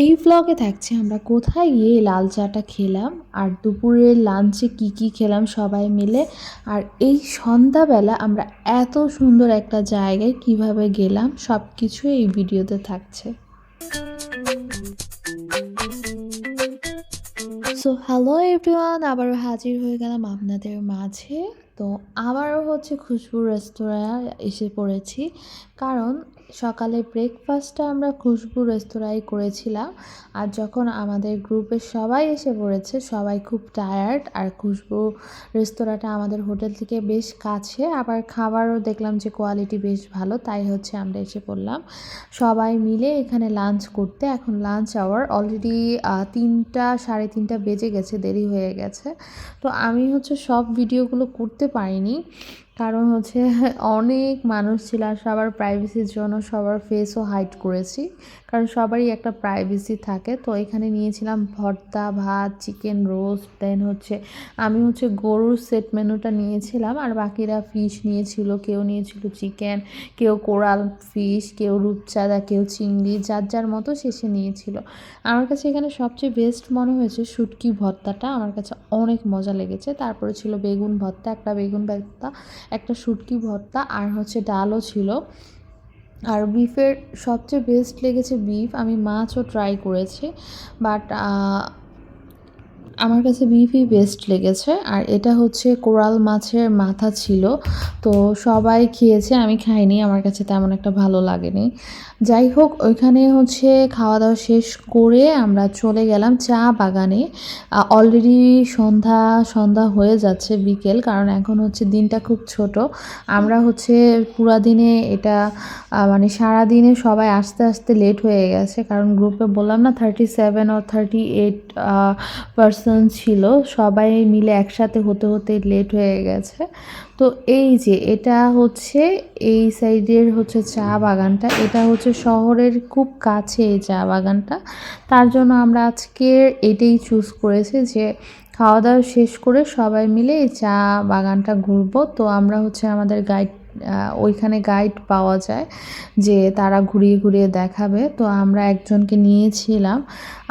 এই ভ্লগে থাকছে আমরা কোথায় গিয়ে লাল চাটা খেলাম, আর দুপুরের লাঞ্চে কি কি খেলাম সবাই মিলে, আর এই সন্ধ্যাবেলা আমরা এত সুন্দর একটা জায়গায় কীভাবে গেলাম সব কিছু এই ভিডিওতে থাকছে। সো হ্যালো এভরিওয়ান আবারও হাজির হয়ে গেলাম আপনাদের মাঝে। তো আবারও হচ্ছে খুশবু রেস্তোরাঁ এসে পড়েছি, কারণ সকালে ব্রেকফাস্টটা আমরা খুশবু রেস্তোরাঁয় করেছিলাম। আর যখন আমাদের গ্রুপের সবাই এসে পড়েছে, সবাই খুব টায়ার্ড আর খুশবু রেস্তোরাঁটা আমাদের হোটেল থেকে বেশ কাছে। আবার খাবারও দেখলাম যে কোয়ালিটি বেশ ভালো, তাই হচ্ছে আমরা এসে পড়লাম। সবাই মিলে এখানে লাঞ্চ করতে। এখন লাঞ্চ আওয়ার অলরেডি তিনটা, সাড়ে তিনটা বেজে গেছে, দেরি হয়ে গেছে। তো আমি হচ্ছে সব ভিডিওগুলো করতে পারিনি। কারণ হচ্ছে অনেক মানুষ ছিল আর সবার প্রাইভেসির জন্য সবার ফেসও হাইড করেছি। কারণ সবারই একটা প্রাইভেসি থাকে। তো এখানে নিয়েছিলাম ভর্তা, ভাত চিকেন রোস্ট দেন হচ্ছে আমি হচ্ছে গরুর সেট মেনুটা নিয়েছিলাম আর বাকিরা ফিশ নিয়েছিল, কেউ নিয়েছিল চিকেন কেউ কোরাল ফিশ কেউ রূপচাঁদা, কেউ চিংড়ি, যার যার মতো শেষে নিয়েছিল। আমার কাছে এখানে সবচেয়ে বেস্ট মনে হয়েছে শুটকি ভর্তাটা। আমার কাছে অনেক মজা লেগেছে। তারপরে ছিল বেগুন ভর্তা, একটা বেগুন ভর্তা একটা শুটকি ভর্তা আর হচ্ছে ডালও ছিল। আর বিফের সবচেয়ে বেস্ট লেগেছে বিফ আমি মাছও ট্রাই করেছি বাট আমার কাছে বিফই বেস্ট লেগেছে, আর এটা হচ্ছে কোরাল মাছের মাথা ছিল। তো সবাই খেয়েছে, আমি খাইনি, আমার কাছে তেমন একটা ভালো লাগেনি। যাই হোক, ওইখানে হচ্ছে খাওয়া দাওয়া শেষ করে আমরা চলে গেলাম চা বাগানে। অলরেডি সন্ধ্যা সন্ধ্যা হয়ে যাচ্ছে বিকেল, কারণ এখন হচ্ছে দিনটা খুব ছোট। আমরা হচ্ছে পুরা দিনে এটা মানে সারা দিনে সবাই আস্তে আস্তে লেট হয়ে গেছে, কারণ গ্রুপে বললাম না থার্টি সেভেন ও থার্টি এইট পার্সন ছিল, সবাই মিলে একসাথে হতে হতে লেট হয়ে গেছে। তো এই যে, এটা হচ্ছে এই সাইডের হচ্ছে চা বাগানটা, এটা হচ্ছে শহরের খুব কাছে এই চা বাগানটা। তার জন্য আমরা আজকে এটাই চুজ করেছি যে, খাওয়া দাওয়া শেষ করে সবাই মিলে এই চা বাগানটা ঘুরবো। তো আমরা হচ্ছে আমাদের গাইড ওইখানে গাইড পাওয়া যায় যে তারা ঘুরিয়ে ঘুরিয়ে দেখাবে। তো আমরা একজনকে নিয়েছিলাম।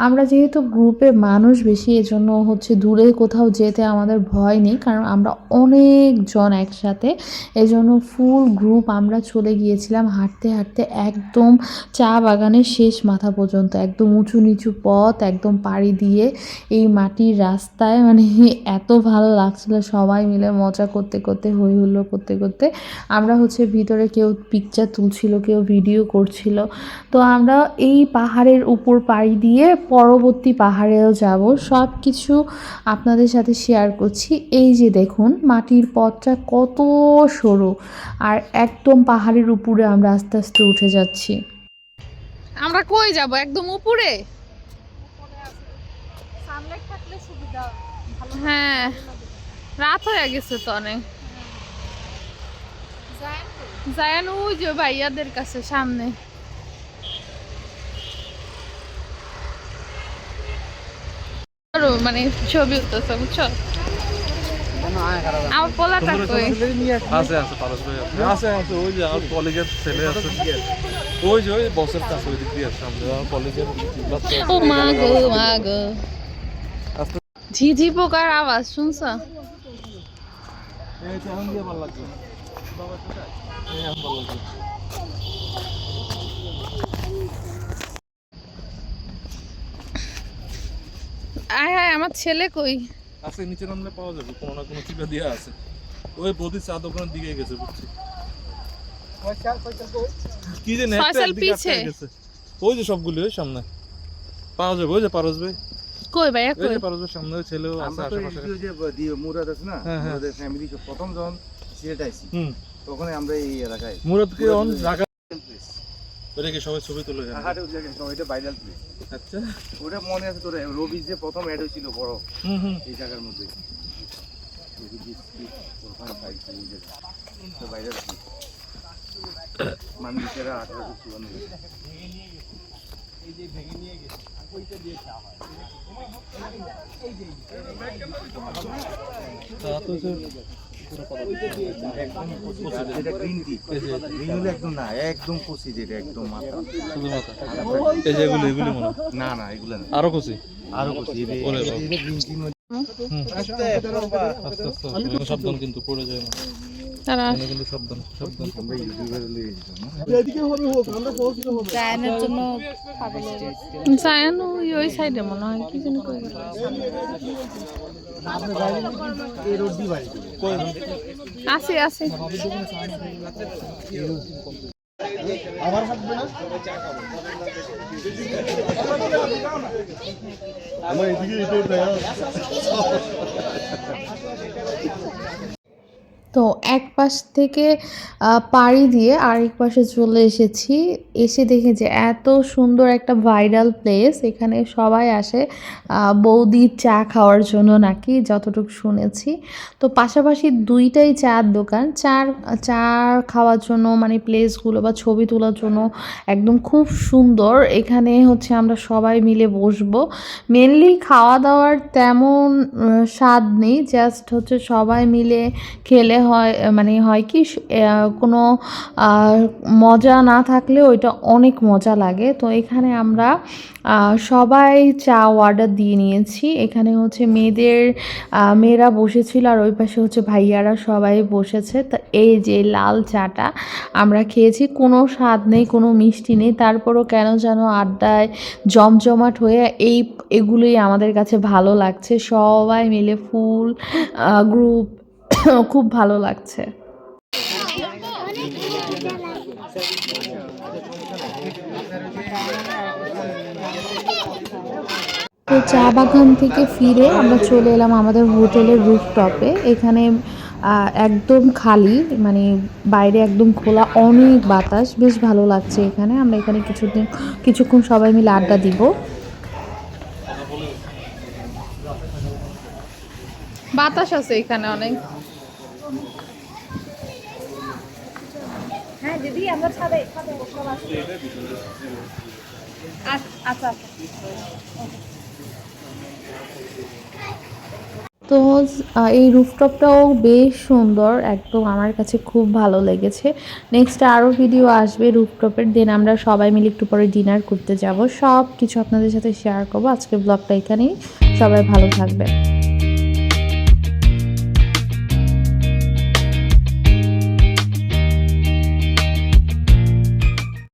আমরা যেহেতু গ্রুপে মানুষ বেশি, এজন্য হচ্ছে দূরে কোথাও যেতে আমাদের ভয় নেই, কারণ আমরা অনেকজন একসাথে। এজন্য ফুল গ্রুপ আমরা চলে গিয়েছিলাম হাঁটতে হাঁটতে একদম চা বাগানের শেষ মাথা পর্যন্ত, একদম উঁচু নিচু পথ, একদম পাড়ি দিয়ে এই মাটির রাস্তায়। মানে এত ভালো লাগছিল সবাই মিলে মজা করতে করতে, হই হুল্লো করতে করতে। আমরা হচ্ছে ভিতরে কেউ পিকচার তুলছিল কেউ ভিডিও করছিল। তো আমরা এই পাহাড়ের উপর পাড়ি দিয়ে পরবর্তী পাহাড়েও যাব। সব কিছু আপনাদের সাথে শেয়ার করছি। এই যে দেখুন মাটির পথটা কত সরু আর একদম পাহাড়ের উপরে আমরা আস্তে আস্তে উঠে যাচ্ছি। আমরা কই যাব? একদম উপরে? হ্যাঁ রাত হয়ে গেছে তো অনেক। জায়ান ওই যে ভাইয়াদের কাছে সামনে। আরও মানে ছবি উঠতেছে বুঝছ? আমার পোলাটা কই? আছে আছে পারস ভাই আছে। আছে আছে ওই যে আমার কলেজের ছেলে আছে। ওই যে ওই বসের কাছে ওই দিক দিয়ে আছে আমাদের আমার কলেজের বাচ্চা ও মা গো মা গো। আস্তে ঝিঝি পোকার আওয়াজ শুনছো? এই তো এখন ভালো লাগছে। বাবা কোথায় এই এখন ভালো লাগছে আয় হায় আমার ছেলে কই? আছে নিচে নামলে পাওয়া যাবে কোনো না কোনো চিপা দিয়ে আছে। ওই বৌদির চা দোকানের দিকে গেছে বুঝছি। কি যে ফয়সাল পিছে। ওই যে সবগুলি ওই সামনে। পাওয়া যাবে ওই যে পারস ভাই। কই ওই কই? পারস সামনে ছেলেও আছে আশেপাশে। যে মুরাদ আছে না হ্যাঁ, হ্যাঁ। মুরাদের ফ্যামিলি প্রথম যখন সিলেট আইছি। তখন আমরা এই এলাকায় মুরাদকে অন ঢাকা ওটা কি সবাই ছবি তুলে জানে পাহাড়ে উঠে গেছে ওইটা ভাইরাল প্লেস আচ্ছা। ওটা মনে আছে তোর রবি যে প্রথম অ্যাড হয়েছিল বড় এই জায়গার মধ্যে। ভাইরাল মানুষেরা আঠারোশো চুয়ান্ন যে হয়। না না এগুলো না আরও খুশি আরও কচি সাবধান কিন্তু পড়ে যায় না তারা কিন্তু সাবধান সাবধান। আমরা ইউটিউবের লিয়ে না জায়ানের জন্য জায়ান ওই ওই সাইডে মনে হয় কি যেন করবে। আছে আছে। তো এক পাশ থেকে পাড়ি দিয়ে আরেক পাশে চলে এসেছি। এসে দেখে যে এত সুন্দর একটা ভাইরাল প্লেস। এখানে সবাই আসে বৌদির চা খাওয়ার জন্য নাকি, যতটুকু শুনেছি। তো পাশাপাশি দুইটাই চার দোকান। চার, চা খাওয়ার জন্য মানে প্লেসগুলো বা ছবি তোলার জন্য একদম খুব সুন্দর। এখানে হচ্ছে আমরা সবাই মিলে বসবো। মেনলি খাওয়া দাওয়ার তেমন স্বাদ নেই। জাস্ট হচ্ছে সবাই মিলে খেলে হয় মানে হয় কি কোনো মজা না থাকলে ওইটা অনেক মজা লাগে। তো এখানে আমরা সবাই চা অর্ডার দিয়ে নিয়েছি। এখানে হচ্ছে মেয়েদের মেয়েরা বসেছিল আর ওই পাশে হচ্ছে ভাইয়ারা সবাই বসেছে। তো এই যে লাল চাটা আমরা খেয়েছি, কোনো স্বাদ নেই, কোনো মিষ্টি নেই। তারপরও কেন যেন আড্ডায় জমজমাট হয়ে এই, এগুলোই আমাদের কাছে ভালো লাগছে। সবাই মিলে ফুল গ্রুপ খুব ভালো লাগছে। তো চা বাগান থেকে ফিরে আমরা চলে এলাম আমাদের হোটেলের রুফটপে। এখানে একদম খালি মানে বাইরে একদম খোলা অনেক বাতাস। বেশ ভালো লাগছে এখানে। আমরা এখানে কিছুদিন, কিছুক্ষণ সবাই মিলে আড্ডা দিব। বাতাস আছে এখানে অনেক। হ্যাঁ দিদি, আমরা ছাদে আচ্ছা আচ্ছা। তো এই রুফটপটাও বেশ সুন্দর, একদম আমার কাছে খুব ভালো লেগেছে। নেক্সট আরও ভিডিও আসবে রুফটপের দিন আমরা সবাই মিলে একটু পরে ডিনার করতে যাব। সব কিছু আপনাদের সাথে শেয়ার করব। আজকে ব্লগটা এখানেই। সবাই ভালো থাকবে